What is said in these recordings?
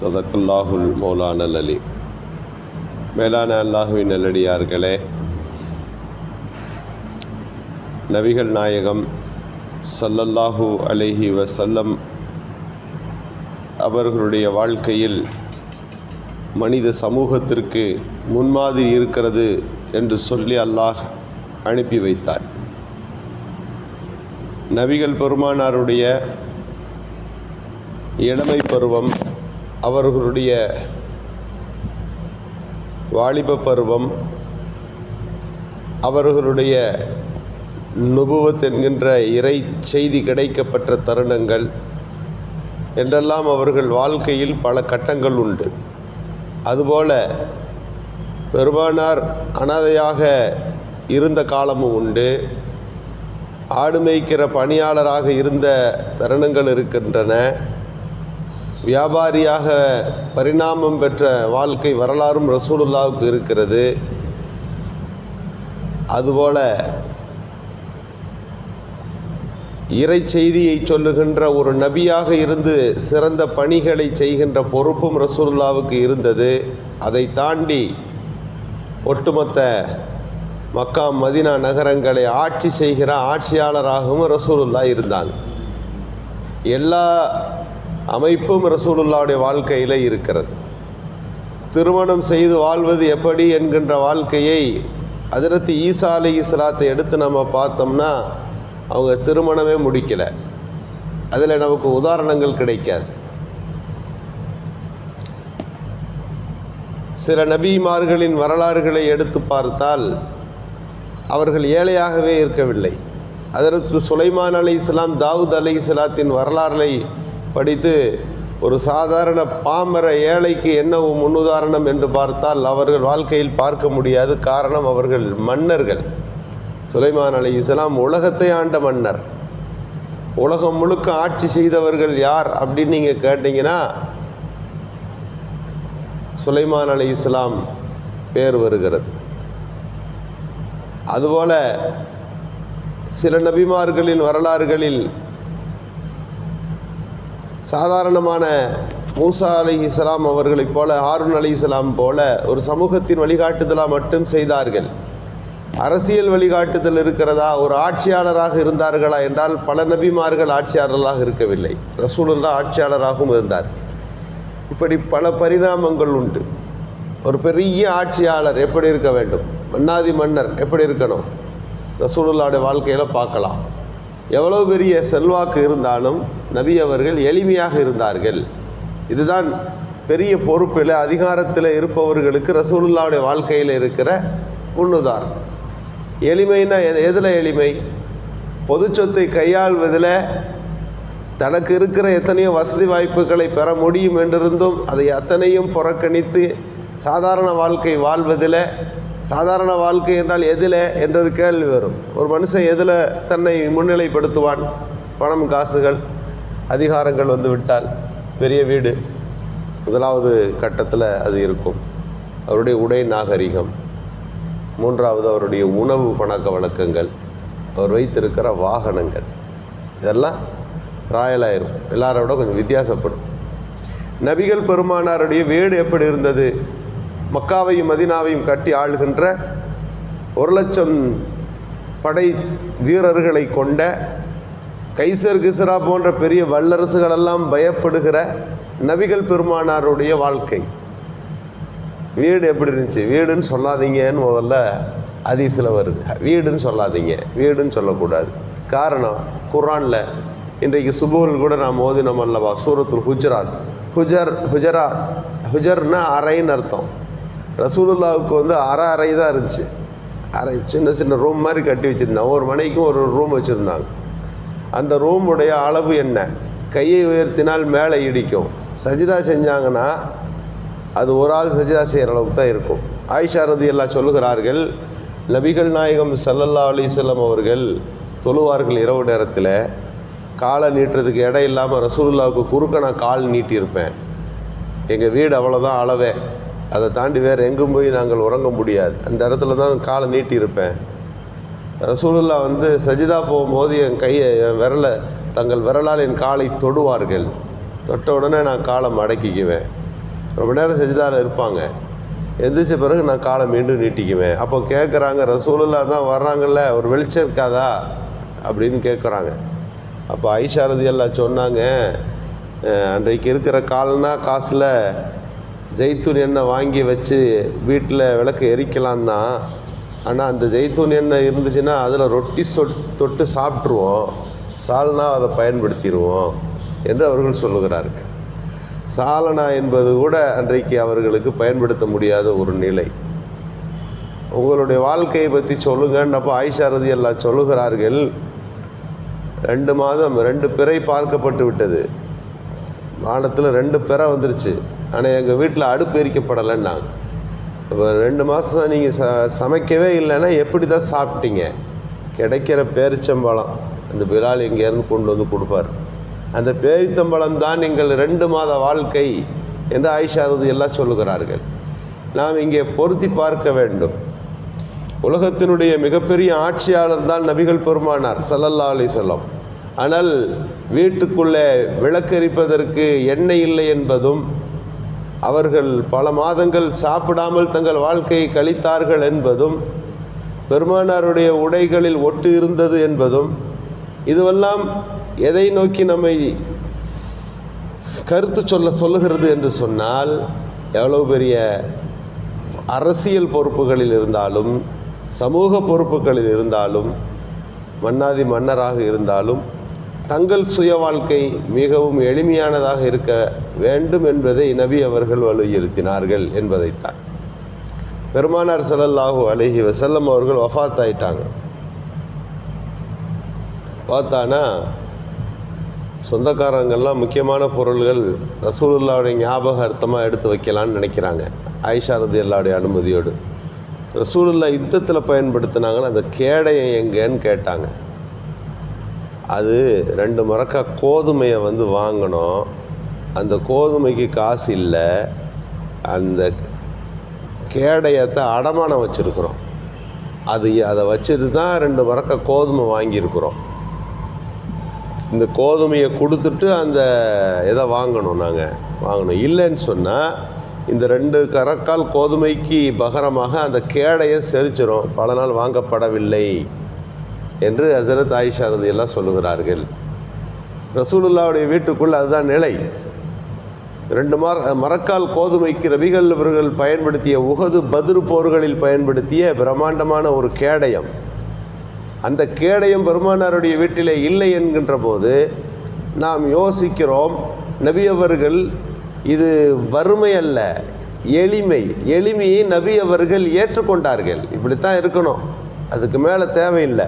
சதக்குல்லாஹுல் மௌலானல் அலி மேலான அல்லாஹுவின் நல்லடியார்களே நபிகள் நாயகம் சல்லல்லாஹு அலைஹி வசல்லம் அவர்களுடைய வாழ்க்கையில் மனித சமூகத்திற்கு முன்மாதிரி இருக்கிறது என்று சொல்லி அல்லாஹ் அனுப்பி வைத்தார். நபிகள் பெருமானாருடைய இளமை பருவம் அவர்களுடைய வாலிப பருவம் அவர்களுடைய நுபுவத் என்கின்ற இறை செய்தி கிடைக்கப்பட்ட தருணங்கள் என்றெல்லாம் அவர்கள் வாழ்க்கையில் பல கட்டங்கள் உண்டு. அதுபோல பெருமானார் அனாதையாக இருந்த காலமும் உண்டு. ஆடு மேய்க்கிற பணியாளராக இருந்த தருணங்கள் இருக்கின்றன. வியாபாரியாக பரிணாமம் பெற்ற வாழ்க்கை வரலாறும் ரசூலுல்லாவுக்கு இருக்கிறது. அதுபோல இறை செய்தியை சொல்லுகின்ற ஒரு நபியாக இருந்து சிறந்த பணிகளை செய்கின்ற பொறுப்பும் ரசூலுல்லாவுக்கு இருந்தது. அதை தாண்டி ஒட்டுமொத்த மக்கா மதினா நகரங்களை ஆட்சி செய்கிற ஆட்சியாளராகவும் ரசூலுல்லா இருந்தாங்க எல்லா அமைப்பும் ரசூலுல்லாவுடைய வாழ்க்கையில் இருக்கிறது. திருமணம் செய்து வாழ்வது எப்படி என்கின்ற வாழ்க்கையை அதிரத்து ஈசா அலி இஸ்லாத்தை எடுத்து நம்ம பார்த்தோம்னா அவங்க திருமணமே முடிக்கலை. அதில் நமக்கு உதாரணங்கள் கிடைக்காது. சில நபிமார்களின் வரலாறுகளை எடுத்து பார்த்தால் அவர்கள் ஏழையாகவே இருக்கவில்லை. அதற்கு சுலைமான் அலை இஸ்லாம் தாவூத் அலை இஸ்லாத்தின் வரலாறுகளை படித்து ஒரு சாதாரண பாமர ஏழைக்கு என்ன முன்னுதாரணம் என்று பார்த்தால் அவர்கள் வாழ்க்கையில் பார்க்க முடியாது. காரணம் அவர்கள் மன்னர்கள். சுலைமான் அலி இஸ்லாம் உலகத்தை ஆண்ட மன்னர். உலகம் முழுக்க ஆட்சி செய்தவர்கள் யார் அப்படின்னு நீங்கள் கேட்டிங்கன்னா சுலைமான் அலி இஸ்லாம் பேர் வருகிறது. அதுபோல சில நபிமார்களின் வரலாறுகளில் சாதாரணமான மூசா அலி இஸ்லாம் அவர்களைப் போல ஹாரூன் அலி இஸ்லாம் போல ஒரு சமூகத்தின் வழிகாட்டுதலாக மட்டும் செய்தார்கள். அரசியல் வழிகாட்டுதல் இருக்கிறதா? ஒரு ஆட்சியாளராக இருந்தார்களா என்றால் பல நபிமார்கள் ஆட்சியாளர்களாக இருக்கவில்லை. ரசூலுல்லா ஆட்சியாளராகவும் இருந்தார். இப்படி பல பரிணாமங்கள் உண்டு. ஒரு பெரிய ஆட்சியாளர் எப்படி இருக்க வேண்டும்? மன்னாதி மன்னர் எப்படி இருக்கணும்? ரசூலுல்லாவுடைய வாழ்க்கையில் பார்க்கலாம். எவ்வளோ பெரிய செல்வாக்கு இருந்தாலும் நபி அவர்கள் எளிமையாக இருந்தார்கள். இதுதான் பெரிய பொறுப்பில் அதிகாரத்தில் இருப்பவர்களுக்கு ரசூலுல்லாவுடைய வாழ்க்கையில் இருக்கிற முன்னுதாரணம். எளிமைன்னா எதில் எளிமை? பொது சொத்தை கையாள்வதில் தனக்கு இருக்கிற எத்தனையோ வசதி வாய்ப்புகளை பெற முடியும் என்றிருந்தும் அதை அத்தனையும் புறக்கணித்து சாதாரண வாழ்க்கை வாழ்வதில் சாதாரண வாழ்க்கை என்றால் எதில் என்றது கேள்வி வரும். ஒரு மனுஷன் எதில் தன்னை முன்னிலைப்படுத்துவான். பணம் காசுகள் அதிகாரங்கள் வந்து விட்டால் பெரிய வீடு. முதலாவது கட்டத்தில் அது இருக்கும். அவருடைய உடை நாகரிகம். மூன்றாவது அவருடைய உணவு பழக்க வழக்கங்கள். அவர் வைத்திருக்கிற வாகனங்கள். இதெல்லாம் ராயலாயிரும். எல்லாரோட கொஞ்சம் வித்தியாசப்படும். நபிகள் பெருமானாருடைய வீடு எப்படி இருந்தது? மக்காவையும் மதினாவையும் கட்டி ஆளுகின்ற ஒரு லட்சம் படை வீரர்களை கொண்ட கைசர் கிசரா போன்ற பெரிய வல்லரசுகளெல்லாம் பயப்படுகிற நபிகள் பெருமானாருடைய வாழ்க்கை. வீடு எப்படி இருந்துச்சு? வீடுன்னு சொல்லாதீங்கன்னு முதல்ல அதிசயில் வருது. வீடுன்னு சொல்லாதீங்க. வீடுன்னு சொல்லக்கூடாது. காரணம் குரானில் இன்றைக்கு சுபுகள் கூட நாம் ஓதினோம் அல்லவா? சூரத்துல் ஹுஜராத். ஹுஜர் ஹுஜராத் ஹுஜர்னா அறைன்னு அர்த்தம். ரசூலுல்லாவுக்கு வந்து அரை அறை தான் இருந்துச்சு. அரை சின்ன சின்ன ரூம் மாதிரி கட்டி வச்சுருந்தாங்க. ஒரு மனைக்கும் ஒரு ரூம் வச்சுருந்தாங்க. அந்த ரூமுடைய அளவு என்ன? கையை உயர்த்தினால் மேலே இடிக்கும். சஜிதா செஞ்சாங்கன்னா அது ஒரு ஆள் சஜிதா செய்கிற அளவுக்கு தான் இருக்கும். ஆயிஷா ரதி எல்லாம் சொல்லுகிறார்கள் நபிகள் நாயகம் சல்லல்லா அலிசல்லம் அவர்கள் தொழுவார்கள் இரவு நேரத்தில். காலை நீட்டுறதுக்கு இடம் இல்லாமல் ரசூலுல்லாவுக்கு குறுக்க நான் கால் நீட்டியிருப்பேன். எங்கள் வீடு அவ்வளோதான் அளவே. அதை தாண்டி வேறு எங்கும் போய் நாங்கள் உறங்க முடியாது. அந்த இடத்துல தான் காலை நீட்டியிருப்பேன் ரசூலுல்லா வந்து சஜிதா போகும்போது என் கையை என் விரலை தங்கள் விரலால் என் காலை தொடுவார்கள். தொட்ட உடனே நான் காலை மடக்கிக்குவேன். ரொம்ப நேரம் சஜிதாவில் இருப்பாங்க. எந்திரிச்ச பிறகு நான் காலை மீண்டும் நீட்டிக்குவேன். அப்போ கேட்குறாங்க ரசூலுல்லா தான் வர்றாங்கல்ல ஒரு வெளிச்சம் இருக்காதா? அப்படின்னு கேட்குறாங்க அப்போ ஐஷாரதி எல்லாம் சொன்னாங்க அன்றைக்கு இருக்கிற கால்னா காசில் ஜெய்த்தூன் எண்ணெய் வாங்கி வச்சு வீட்டில் விளக்கு எரிக்கலாம் தான் ஆனால் அந்த ஜெய்த்தூன் எண்ணெய் இருந்துச்சுன்னா அதில் ரொட்டி சொட் தொட்டு சாப்பிட்ருவோம். சால்னா அதை பயன்படுத்திடுவோம் என்று அவர்கள் சொல்லுகிறார்கள். சாலனா என்பது கூட அன்றைக்கு அவர்களுக்கு பயன்படுத்த முடியாத ஒரு நிலை. உங்களுடைய வாழ்க்கையை பற்றி சொல்லுங்கன்னப்போ ஆயிஷாரதி எல்லாம் சொல்லுகிறார்கள் ரெண்டு மாதம் ரெண்டு பிறை பார்க்கப்பட்டு விட்டது. வானத்தில் ரெண்டு பிறை வந்துருச்சு. ஆனால் எங்கள் வீட்டில் அடுப்பு எரிக்கப்படலைன்னாங்க. இப்போ ரெண்டு மாதம் நீங்கள் ச சமைக்கவே இல்லைன்னா எப்படி தான் சாப்பிட்டீங்க? கிடைக்கிற பேரிச்சம்பழம் அந்த பிலால் இங்கேருந்து கொண்டு வந்து கொடுப்பார். அந்த பேரித்தம்பழம் தான் எங்கள் ரெண்டு மாத வாழ்க்கை என்று ஆயிஷாரது எல்லாம் சொல்லுகிறார்கள். நாம் இங்கே பொருத்தி பார்க்க வேண்டும். உலகத்தினுடைய மிகப்பெரிய ஆட்சியாளர் தான் நபிகள் பெருமானார் சல்லல்லா அலி சொல்லம் ஆனால் வீட்டுக்குள்ளே விளக்கரிப்பதற்கு எண்ணெய் இல்லை என்பதும் அவர்கள் பல மாதங்கள் சாப்பிடாமல் தங்கள் வாழ்க்கையை கழித்தார்கள் என்பதும் பெருமானாருடைய உடைகளில் ஒட்டு இருந்தது என்பதும் இதுவெல்லாம் எதை நோக்கி நம்மை கருத்து சொல்ல சொல்லுகிறது என்று சொன்னால் எவ்வளவு பெரிய அரசியல் பொறுப்புகளில் இருந்தாலும் சமூக பொறுப்புகளில் இருந்தாலும் மன்னாதி மன்னராக இருந்தாலும் தங்கள் சுய வாழ்க்கை மிகவும் எளிமையானதாக இருக்க வேண்டும் என்பதை நபி அவர்கள் வலியுறுத்தினார்கள் என்பதைத்தான். பெருமானார் ஸல்லல்லாஹு அலைஹி வசல்லம் அவர்கள் வஃத் ஆயிட்டாங்க பார்த்தானா சொந்தக்காரங்கள்லாம் முக்கியமான பொருள்கள் ரசூலுல்லாவுடைய ஞாபகார்த்தமாக எடுத்து வைக்கலான்னு நினைக்கிறாங்க. ஆயிஷா ரதி அல்லாவுடைய அனுமதியோடு. ரசூலுல்லா யுத்தத்தில் பயன்படுத்தினாங்கன்னு அந்த கேடையை எங்கேன்னு கேட்டாங்க. அது ரெண்டு மரக்கா கோதுமையை வந்து வாங்கினோம் அந்த கோதுமைக்கு காசு இல்லை. அந்த கேடயத்தை அடமானம் வச்சுருக்குறோம். அது அதை வச்சுட்டு தான் ரெண்டு மரக்க கோதுமை வாங்கியிருக்கிறோம். இந்த கோதுமையை கொடுத்துட்டு அந்த இதை வாங்கணும் நாங்கள் வாங்கணும். இல்லைன்னு சொன்னால் இந்த ரெண்டு கரக்கால் கோதுமைக்கு பகரமாக அந்த கேடையை செரிச்சிடும் பல நாள் வாங்கப்படவில்லை. என்று ஹசரத் ஆயிஷா ரதி எல்லாம் சொல்லுகிறார்கள். ரசூலுல்லாவுடைய வீட்டுக்குள் அதுதான் நிலை. ரெண்டு மர மரக்கால் கோதுமைக்கு ரபிகள் இவர்கள் பயன்படுத்திய உகது பதிரு போர்களில் பயன்படுத்திய பிரம்மாண்டமான ஒரு கேடயம். அந்த கேடயம் பெருமானாருடைய வீட்டிலே இல்லை என்கின்ற போது நாம் யோசிக்கிறோம் நபி அவர்கள் இது வறுமை அல்ல எளிமை. எளிமையை நபி அவர்கள் ஏற்றுக்கொண்டார்கள். இப்படித்தான் இருக்கணும். அதுக்கு மேலே தேவையில்லை.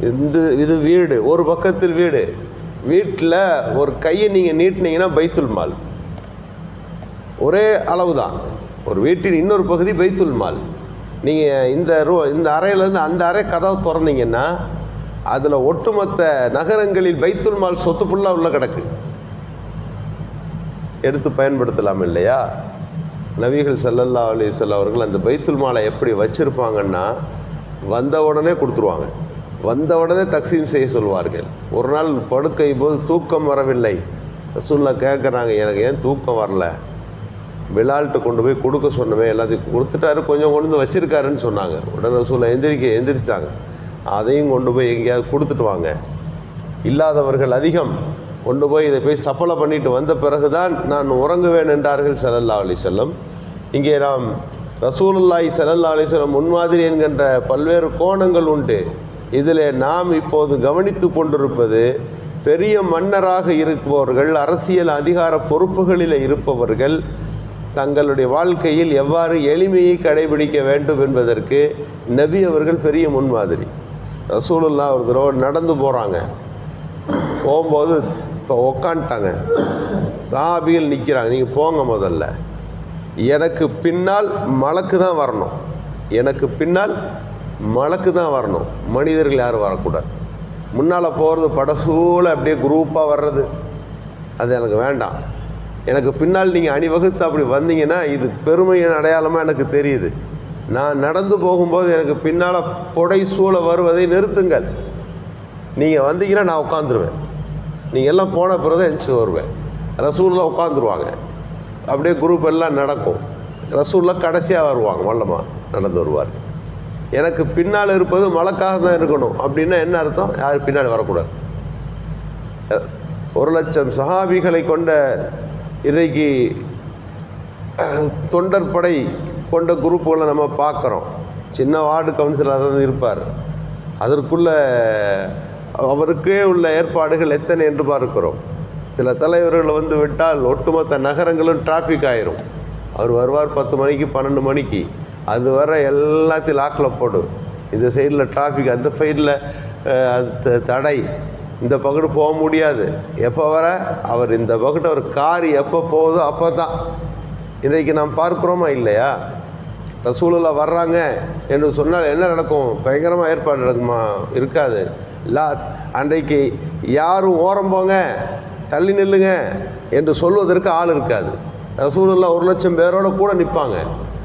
இந்த இது வீடு ஒரு பக்கத்தில் வீடு. வீட்டில் ஒரு கையை நீங்கள் நீட்டினீங்கன்னா பைத்துல் மால். ஒரே அளவு தான் ஒரு வீட்டின் இன்னொரு பகுதி பைத்துல் மால். நீங்கள் இந்த ரூ இந்த அறையிலேருந்து அந்த அறை கதவை திறந்தீங்கன்னா அதில் ஒட்டுமொத்த நகரங்களில் பைத்துல் மால் சொத்து ஃபுல்லாக உள்ள கிடக்கு. எடுத்து பயன்படுத்தலாம் இல்லையா? நபிகள் ஸல்லல்லாஹு அலைஹி அவர்கள் அந்த பைத்துல் மாலை எப்படி வச்சுருப்பாங்கன்னா வந்த உடனே கொடுத்துருவாங்க. வந்த உடனே தக்சீம் செய்ய சொல்வார்கள். ஒரு நாள் படுக்கை போது தூக்கம் வரவில்லை. ரசூல்லா கேட்குறாங்க எனக்கு ஏன் தூக்கம் வரல? பிலால்கிட்ட கொண்டு போய் கொடுக்க சொன்னவே எல்லாத்தையும் கொடுத்துட்டாரு கொஞ்சம் கொண்டு வந்து வச்சுருக்காருன்னு சொன்னாங்க. உடனே ரசூல்லா எந்திரிக்க எந்திரிச்சாங்க. அதையும் கொண்டு போய் எங்கேயாவது கொடுத்துட்டு வாங்க. இல்லாதவர்கள் அதிகம். கொண்டு போய் இதை போய் சப்பலை பண்ணிட்டு வந்த பிறகுதான் நான் உறங்குவேன் என்றார்கள் ஸல்லல்லாஹு அலி செல்லம் இங்கே நாம் ரசூலுல்லாய் ஸல்லல்லாஹு அலைஹி வஸல்லம் முன்மாதிரி என்கின்ற பல்வேறு கோணங்கள் உண்டு. இதில் நாம் இப்போது கவனித்து கொண்டிருப்பது பெரிய மன்னராக இருப்பவர்கள் அரசியல் அதிகார பொறுப்புகளில் இருப்பவர்கள் தங்களுடைய வாழ்க்கையில் எவ்வாறு எளிமையை கடைபிடிக்க வேண்டும் என்பதற்கு நபி அவர்கள் பெரிய முன்மாதிரி. ரசூலுல்லா ஒரு தடவை நடந்து போகிறாங்க போகும்போது இப்போ உக்காந்துட்டாங்க. சாபியில் நிற்கிறாங்க நீங்கள் போங்க முதல்ல. எனக்கு பின்னால் மலக்கு தான் வரணும். எனக்கு பின்னால் மலக்கு தான் வரணும். மனிதர்கள் யாரும் வரக்கூடாது. முன்னால் போகிறது படசூழ அப்படியே குரூப்பாக வர்றது. அது எனக்கு வேண்டாம். எனக்கு பின்னால் நீங்கள் அணிவகுத்து அப்படி வந்தீங்கன்னா இது பெருமையின் அடையாளமாக எனக்கு தெரியுது. நான் நடந்து போகும்போது எனக்கு பின்னால் புடை சூழ வருவதை நிறுத்துங்கள். நீங்கள் வந்தீங்கன்னா நான் உட்காந்துருவேன் நீங்கள் எல்லாம் போன பிறகு எந்திச்சு வருவேன். ரசூலில் உட்காந்துருவாங்க அப்படியே குரூப் எல்லாம் நடக்கும். ரசூல்லாம் கடைசியாக வருவாங்க. வல்லமா நடந்து வருவார். எனக்கு பின்னால் இருப்பது மழைக்காக தான் இருக்கணும். அப்படின்னா என்ன அர்த்தம்? யார் பின்னாடி வரக்கூடாது. ஒரு லட்சம் சஹாபிகளை கொண்ட இன்றைக்கு தொண்டர் படை கொண்ட குரூப்புகளை நம்ம பார்க்குறோம். சின்ன வார்டு கவுன்சிலராக தான் இருப்பார். அதற்குள்ள அவருக்கே உள்ள ஏற்பாடுகள் எத்தனை என்று பார்க்கிறோம். சில தலைவர்கள் வந்து விட்டால் ஒட்டுமொத்த நகரங்களும் டிராஃபிக் ஆயிரும். அவர் வருவார் பத்து மணிக்கு பன்னெண்டு மணிக்கு. அது வர எல்லாத்தையும் லாக்கில் போடும் இந்த சைடில் டிராஃபிக் அந்த சைடில் தடை. இந்த பக்கத்து போக முடியாது. எப்போ வர? அவர் இந்த பக்கத்து ஒரு கார் எப்போ போகுதோ அப்போ தான் இன்றைக்கு நாம் பார்க்குறோமா இல்லையா? ரசூலுல்லா வர்றாங்க என்று சொன்னால் என்ன நடக்கும்? பயங்கரமாக ஏற்பாடு நடக்குமா? இருக்காது. லா அன்றைக்கு யாரும் ஓரம் போங்க தள்ளி நில்லுங்க என்று சொல்வதற்கு ஆள் இருக்காது. ரசூலுல்லா ஒரு லட்சம் பேரோட கூட நிற்பாங்க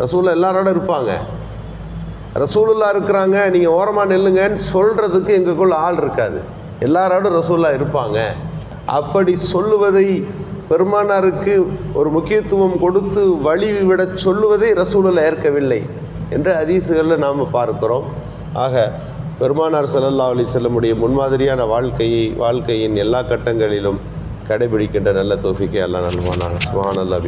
ரசூலில் எல்லாரோட இருப்பாங்க. ரசூலுல்லா இருக்கிறாங்க நீங்கள் ஓரமாக நில்லுங்கன்னு சொல்கிறதுக்கு எங்களுக்குள்ள ஆள் இருக்காது. எல்லாரோடும் ரசூல்லா இருப்பாங்க. அப்படி சொல்லுவதை பெருமானாருக்கு ஒரு முக்கியத்துவம் கொடுத்து வழி விட சொல்லுவதை ரசூலுல்லா ஏற்கவில்லை என்ற அதிசுகளில் நாம் பார்க்கிறோம். ஆக பெருமானார் செல்லல்லா அலி செல்லமுடைய முன்மாதிரியான வாழ்க்கையை வாழ்க்கையின் எல்லா கட்டங்களிலும் கடைபிடிக்கின்ற நல்ல தோஃபிக்கை எல்லாம் நல்வானாங்க சுபான் அல்லா